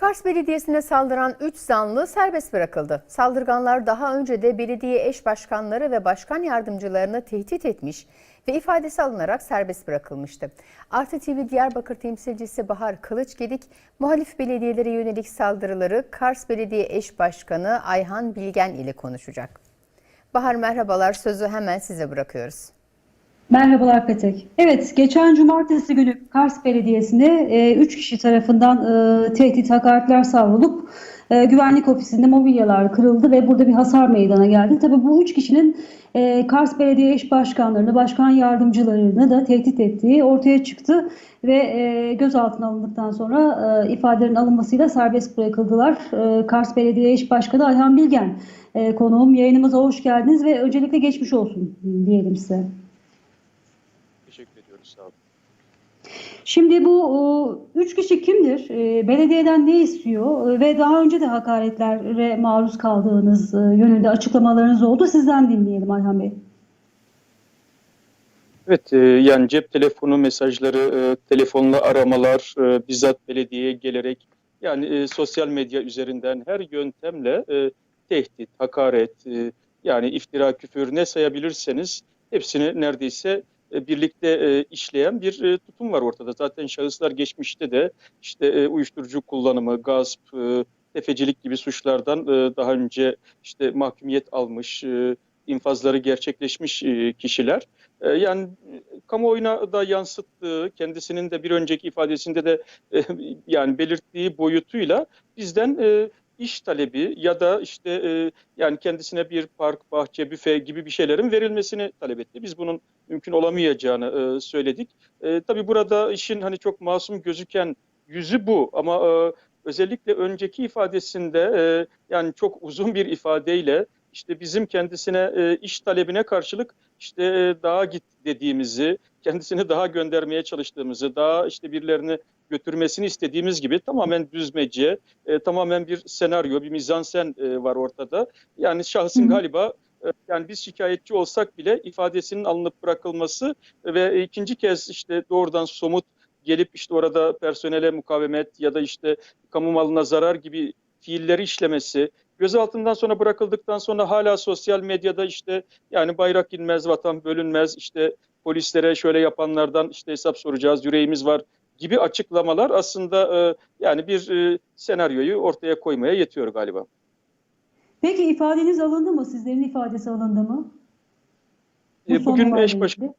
Kars Belediyesi'ne saldıran 3 zanlı serbest bırakıldı. Saldırganlar daha önce de belediye eş başkanları ve başkan yardımcılarını tehdit etmiş ve ifadesi alınarak serbest bırakılmıştı. Artı TV Diyarbakır temsilcisi Bahar Kılıçgedik, muhalif belediyelere yönelik saldırıları Kars Belediye Eş Başkanı Ayhan Bilgen ile konuşacak. Bahar merhabalar, sözü hemen size bırakıyoruz. Merhabalar Petek. Evet, geçen cumartesi günü Kars Belediyesi'ne 3 kişi tarafından e, tehdit hakaretler savrulup e, güvenlik ofisinde mobilyalar kırıldı ve burada bir hasar meydana geldi. Tabii bu 3 kişinin e, Kars Belediye eş başkanlarını, başkan yardımcılarını da tehdit ettiği ortaya çıktı ve e, gözaltına alındıktan sonra e, ifadelerin alınmasıyla serbest bırakıldılar. E, Kars Belediye eş başkanı Ayhan Bilgen e, konuğum yayınımıza hoş geldiniz ve öncelikle geçmiş olsun diyelim size. Ediyoruz. Sağ olun. Şimdi bu üç kişi kimdir? E, Belediyeden ne istiyor? E, Ve daha önce de hakaretlere maruz kaldığınız e, yönünde açıklamalarınız oldu. Sizden dinleyelim Ayhan Bey. Evet, e, yani cep telefonu mesajları, e, telefonla aramalar, e, bizzat belediyeye gelerek yani e, sosyal medya üzerinden her yöntemle e, tehdit, hakaret, e, yani iftira, küfür ne sayabilirseniz hepsini neredeyse birlikte e, işleyen bir e, tutum var ortada. Zaten şahıslar geçmişte de işte e, uyuşturucu kullanımı, gasp, e, tefecilik gibi suçlardan e, daha önce işte mahkumiyet almış, e, infazları gerçekleşmiş e, kişiler. E, Yani e, kamuoyuna da yansıttığı, kendisinin de bir önceki ifadesinde de e, yani belirttiği boyutuyla bizden e, iş talebi ya da işte e, yani kendisine bir park, bahçe, büfe gibi bir şeylerin verilmesini talep etti. Biz bunun mümkün olamayacağını e, söyledik. E, tabii burada işin hani çok masum gözüken yüzü bu ama e, özellikle önceki ifadesinde e, yani çok uzun bir ifadeyle işte bizim kendisine e, iş talebine karşılık işte e, daha git dediğimizi, kendisini daha göndermeye çalıştığımızı, daha işte birilerini götürmesini istediğimiz gibi tamamen düzmece, e, tamamen bir senaryo, bir mizansen e, var ortada. Yani şahsın galiba e, yani biz şikayetçi olsak bile ifadesinin alınıp bırakılması ve ikinci kez işte doğrudan somut gelip işte orada personele mukavemet ya da işte kamu malına zarar gibi fiilleri işlemesi, gözaltından sonra bırakıldıktan sonra hala sosyal medyada işte yani bayrak inmez, vatan bölünmez, işte polislere şöyle yapanlardan işte hesap soracağız, yüreğimiz var gibi açıklamalar aslında e, yani bir e, senaryoyu ortaya koymaya yetiyor galiba. Peki ifadeniz alındı mı? Sizlerin ifadesi alındı mı? Bu E, bugün eş baş ilgili.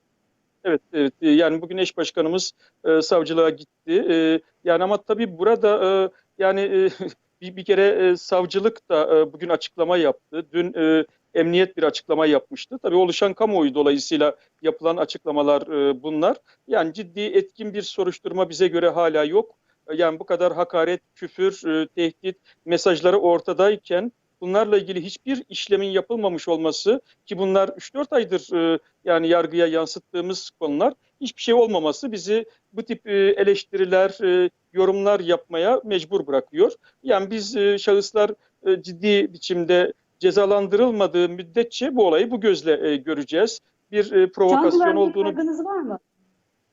Evet, evet. E, Yani bugün eş başkanımız e, savcılığa gitti. E, yani ama tabii burada e, yani e, bir, bir kere e, savcılık da e, bugün açıklama yaptı. Dün e, emniyet bir açıklama yapmıştı. Tabii oluşan kamuoyu dolayısıyla yapılan açıklamalar e, bunlar. Yani ciddi etkin bir soruşturma bize göre hala yok. E, Yani bu kadar hakaret, küfür, e, tehdit mesajları ortadayken bunlarla ilgili hiçbir işlemin yapılmamış olması ki bunlar 3-4 aydır e, yani yargıya yansıttığımız konular hiçbir şey olmaması bizi bu tip e, eleştiriler, e, yorumlar yapmaya mecbur bırakıyor. Yani biz e, şahıslar e, ciddi biçimde cezalandırılmadığı müddetçe bu olayı bu gözle e, göreceğiz. Bir e, Can provokasyon güvenliği olduğunu kaygınız var mı?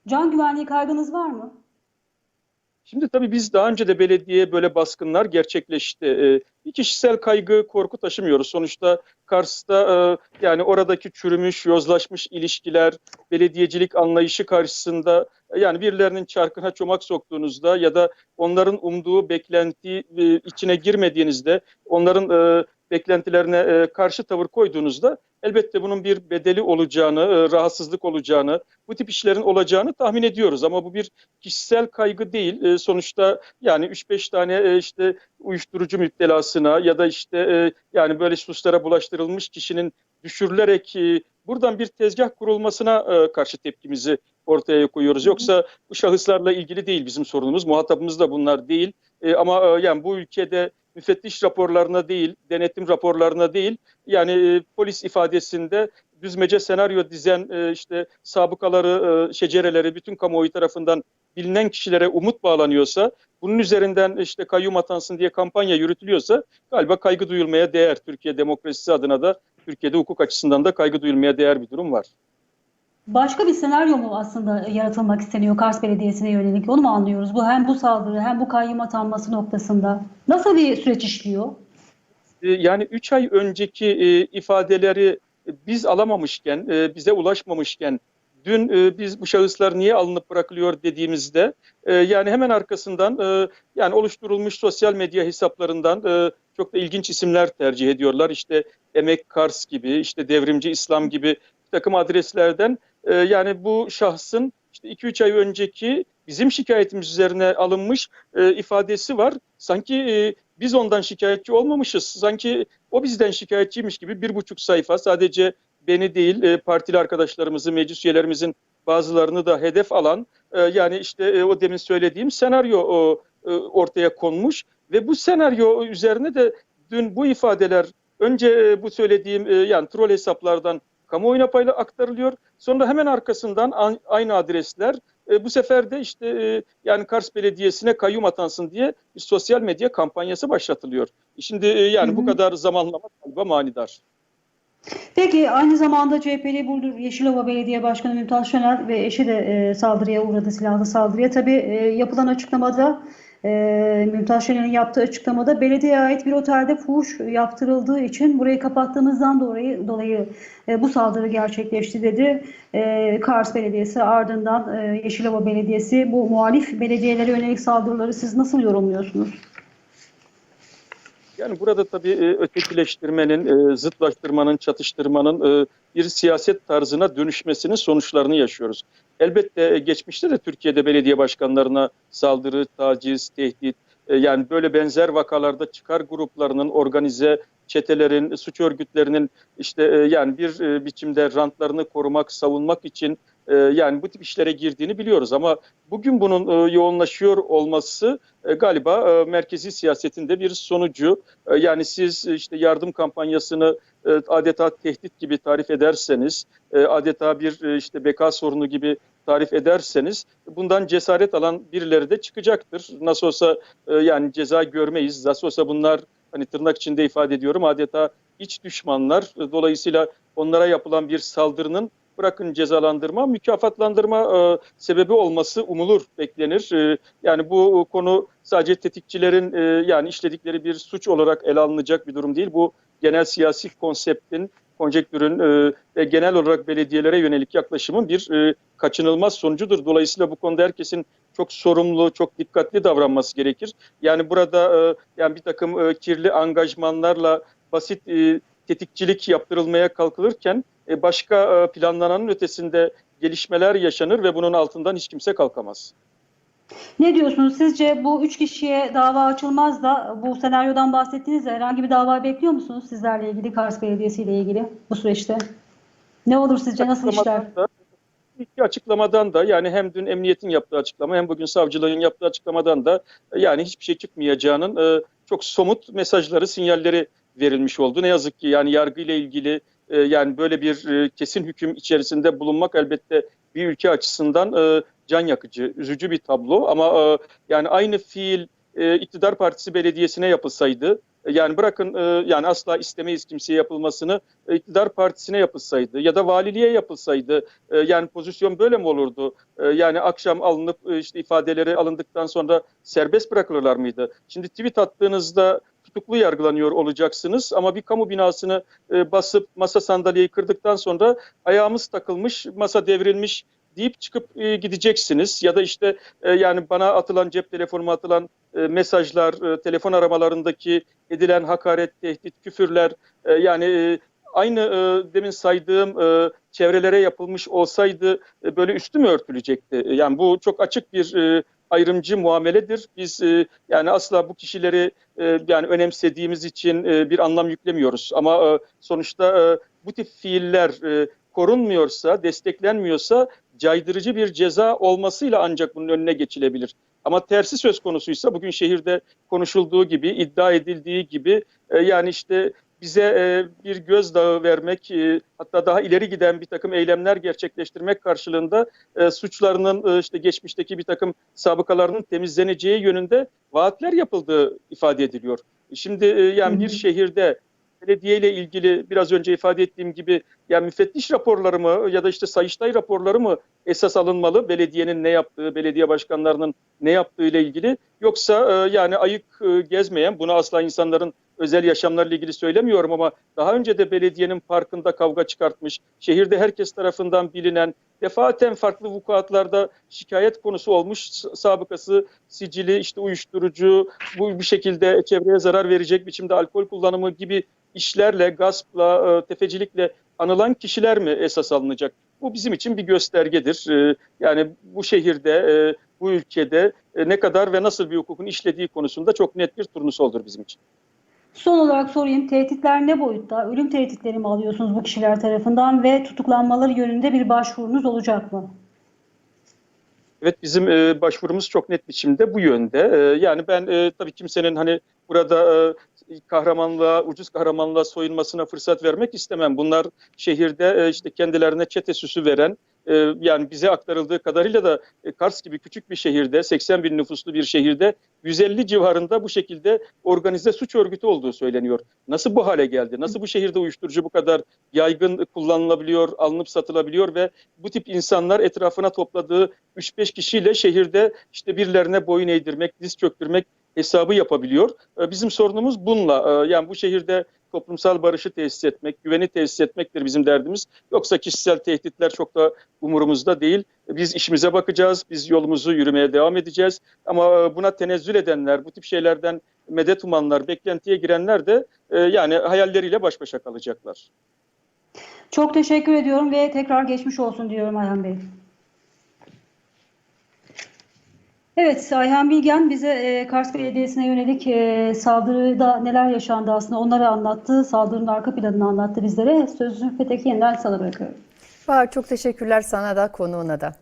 Can güvenliği kaygınız var mı? Şimdi tabii biz daha önce de belediye böyle baskınlar gerçekleşti. Ee, bir kişisel kaygı, korku taşımıyoruz. Sonuçta Kars'ta e, yani oradaki çürümüş, yozlaşmış ilişkiler, belediyecilik anlayışı karşısında e, yani birilerinin çarkına çomak soktuğunuzda ya da onların umduğu beklenti e, içine girmediğinizde, onların e, beklentilerine e, karşı tavır koyduğunuzda elbette bunun bir bedeli olacağını, e, rahatsızlık olacağını, bu tip işlerin olacağını tahmin ediyoruz. Ama bu bir kişisel kaygı değil. E, sonuçta yani 3-5 tane işte uyuşturucu müptelasına ya da işte yani böyle suçlara bulaştırılmış kişinin düşürülerek buradan bir tezgah kurulmasına karşı tepkimizi ortaya koyuyoruz. Yoksa bu şahıslarla ilgili değil bizim sorunumuz. Muhatabımız da bunlar değil. Ama yani bu ülkede müfettiş raporlarına değil, denetim raporlarına değil, yani e, polis ifadesinde düzmece senaryo dizen e, işte sabıkaları, e, şecereleri bütün kamuoyu tarafından bilinen kişilere umut bağlanıyorsa, bunun üzerinden işte kayyum atansın diye kampanya yürütülüyorsa galiba kaygı duyulmaya değer. Türkiye demokrasisi adına da Türkiye'de hukuk açısından da kaygı duyulmaya değer bir durum var. Başka bir senaryo mu aslında yaratılmak isteniyor Kars Belediyesi'ne yönelik? Onu mu anlıyoruz? Bu hem bu saldırı hem bu kayyum atanması noktasında. Nasıl bir süreç işliyor? E, Yani 3 ay önceki e, ifadeleri biz alamamışken, e, bize ulaşmamışken, dün e, biz bu şahıslar niye alınıp bırakılıyor dediğimizde, yani hemen arkasından yani oluşturulmuş sosyal medya hesaplarından çok da ilginç isimler tercih ediyorlar. İşte Emek Kars gibi, işte Devrimci İslam gibi bir takım adreslerden e, yani bu şahsın işte 2-3 ay önceki bizim şikayetimiz üzerine alınmış e, ifadesi var. Sanki e, biz ondan şikayetçi olmamışız. Sanki o bizden şikayetçiymiş gibi bir buçuk sayfa sadece beni değil e, partili arkadaşlarımızı, meclis üyelerimizin bazılarını da hedef alan e, yani işte e, o demin söylediğim senaryo o, e, ortaya konmuş ve bu senaryo üzerine de dün bu ifadeler önce e, bu söylediğim e, yani troll hesaplardan kamuoyuna payla aktarılıyor. Sonra hemen arkasından an- aynı adresler e, bu sefer de işte e, yani Kars Belediyesi'ne kayyum atansın diye bir sosyal medya kampanyası başlatılıyor. Şimdi e, yani Hı bu hı. kadar zamanlama galiba manidar. Peki aynı zamanda CHP'li Burdur Yeşilova Belediye Başkanı Mümtaz Şener ve eşi de e, saldırıya uğradı, silahlı saldırıya. Tabii e, yapılan açıklamada e, Mümtaz Şener'in yaptığı açıklamada belediyeye ait bir otelde fuhuş yaptırıldığı için burayı kapattığımızdan dolayı, dolayı e, bu saldırı gerçekleşti dedi. E, Kars Belediyesi ardından e, Yeşilova Belediyesi bu muhalif belediyelere yönelik saldırıları siz nasıl yorumluyorsunuz? Yani burada tabii e, ötekileştirmenin, e, zıtlaştırmanın, çatıştırmanın e, bir siyaset tarzına dönüşmesinin sonuçlarını yaşıyoruz. Elbette e, geçmişte de Türkiye'de belediye başkanlarına saldırı, taciz, tehdit, e, yani böyle benzer vakalarda çıkar gruplarının, organize çetelerin, suç örgütlerinin işte e, yani bir biçimde rantlarını korumak, savunmak için e, yani bu tip işlere girdiğini biliyoruz. Ama bugün bunun e, yoğunlaşıyor olması e, galiba e, merkezi siyasetin de bir sonucu. Yani siz işte yardım kampanyasını adeta tehdit gibi tarif ederseniz, adeta bir işte beka sorunu gibi tarif ederseniz bundan cesaret alan birileri de çıkacaktır. Nasıl olsa yani ceza görmeyiz. Nasıl olsa bunlar hani tırnak içinde ifade ediyorum adeta iç düşmanlar. Dolayısıyla onlara yapılan bir saldırının bırakın cezalandırma, mükafatlandırma e, sebebi olması umulur, beklenir. E, yani bu konu sadece tetikçilerin e, yani işledikleri bir suç olarak ele alınacak bir durum değil. Bu genel siyasi konseptin, konjektürün e, ve genel olarak belediyelere yönelik yaklaşımın bir e, kaçınılmaz sonucudur. Dolayısıyla bu konuda herkesin çok sorumlu, çok dikkatli davranması gerekir. Yani burada e, yani bir takım e, kirli angajmanlarla basit e, tetikçilik yaptırılmaya kalkılırken e, başka e, planlananın ötesinde gelişmeler yaşanır ve bunun altından hiç kimse kalkamaz. Ne diyorsunuz? Sizce bu üç kişiye dava açılmaz da bu senaryodan bahsettiğinizde herhangi bir dava bekliyor musunuz sizlerle ilgili, Kars Belediyesi ile ilgili bu süreçte? Ne olur sizce? Nasıl işler? Da- İki açıklamadan da yani hem dün emniyetin yaptığı açıklama hem bugün savcılığın yaptığı açıklamadan da e, yani hiçbir şey çıkmayacağının e, çok somut mesajları, sinyalleri verilmiş oldu. Ne yazık ki yani yargıyla ilgili e, yani böyle bir e, kesin hüküm içerisinde bulunmak elbette bir ülke açısından e, can yakıcı, üzücü bir tablo ama yani aynı fiil e, iktidar partisi belediyesine yapılsaydı yani bırakın yani asla istemeyiz kimseye yapılmasını e, iktidar partisine yapılsaydı ya da valiliğe yapılsaydı yani pozisyon böyle mi olurdu? Yani akşam alınıp işte ifadeleri alındıktan sonra serbest bırakılırlar mıydı? Şimdi tweet attığınızda tutuklu yargılanıyor olacaksınız. Ama bir kamu binasını e, basıp masa sandalyeyi kırdıktan sonra ayağımız takılmış, masa devrilmiş deyip çıkıp e, gideceksiniz. Ya da işte e, yani bana atılan cep telefonuma atılan e, mesajlar, e, telefon aramalarındaki edilen hakaret, tehdit, küfürler e, yani e, aynı e, demin saydığım e, çevrelere yapılmış olsaydı e, böyle üstü mü örtülecekti? E, Yani bu çok açık bir e, ayrımcı muameledir. Biz e, yani asla bu kişileri e, yani önemsediğimiz için e, bir anlam yüklemiyoruz. Ama e, sonuçta e, bu tip fiiller e, korunmuyorsa, desteklenmiyorsa caydırıcı bir ceza olmasıyla ancak bunun önüne geçilebilir. Ama tersi söz konusuysa bugün şehirde konuşulduğu gibi, iddia edildiği gibi e, yani işte bize e, bir gözdağı vermek, e, hatta daha ileri giden bir takım eylemler gerçekleştirmek karşılığında e, suçlarının e, işte geçmişteki bir takım sabıkalarının temizleneceği yönünde vaatler yapıldığı ifade ediliyor. Şimdi e, yani bir şehirde belediye ile ilgili biraz önce ifade ettiğim gibi yani müfettiş raporları mı ya da işte Sayıştay raporları mı esas alınmalı? Belediyenin ne yaptığı, belediye başkanlarının ne yaptığı ile ilgili yoksa e, yani ayık e, gezmeyen bunu asla insanların özel yaşamlarıyla ilgili söylemiyorum ama daha önce de belediyenin parkında kavga çıkartmış, şehirde herkes tarafından bilinen, defaten farklı vukuatlarda şikayet konusu olmuş, sabıkası, sicili, işte uyuşturucu, bu bir şekilde çevreye zarar verecek biçimde alkol kullanımı gibi işlerle, gaspla, e, tefecilikle anılan kişiler mi esas alınacak? Bu bizim için bir göstergedir. E, Yani bu şehirde, e, bu ülkede ne kadar ve nasıl bir hukukun işlediği konusunda çok net bir turnusoldur bizim için. Son olarak sorayım, tehditler ne boyutta? Ölüm tehditleri mi alıyorsunuz bu kişiler tarafından ve tutuklanmaları yönünde bir başvurunuz olacak mı? Evet bizim e, başvurumuz çok net biçimde bu yönde. E, yani ben e, tabii kimsenin hani burada e, kahramanlığa, ucuz kahramanlığa soyunmasına fırsat vermek istemem. Bunlar şehirde e, işte kendilerine çete süsü veren, e, yani bize aktarıldığı kadarıyla da e, Kars gibi küçük bir şehirde, 80 bin nüfuslu bir şehirde 150 civarında bu şekilde organize suç örgütü olduğu söyleniyor. Nasıl bu hale geldi? Nasıl bu şehirde uyuşturucu bu kadar yaygın kullanılabiliyor, alınıp satılabiliyor ve bu tip insanlar etrafına topladığı 3-5 kişiyle şehirde işte birilerine boyun eğdirmek, diz çöktürmek hesabı yapabiliyor. Ee, Bizim sorunumuz bununla. Ee, Yani bu şehirde toplumsal barışı tesis etmek, güveni tesis etmektir bizim derdimiz. Yoksa kişisel tehditler çok da umurumuzda değil. Biz işimize bakacağız, biz yolumuzu yürümeye devam edeceğiz. Ama e, buna tenezzül edenler, bu tip şeylerden medet umanlar, beklentiye girenler de yani hayalleriyle baş başa kalacaklar. Çok teşekkür ediyorum ve tekrar geçmiş olsun diyorum Ayhan Bey. Evet, Ayhan Bilgen bize e, Kars Belediyesi'ne yönelik e, saldırıda neler yaşandı aslında onları anlattı. Saldırının arka planını anlattı bizlere. Sözü Petek yeniden sana bırakıyorum. Bahar çok teşekkürler sana da konuğuna da.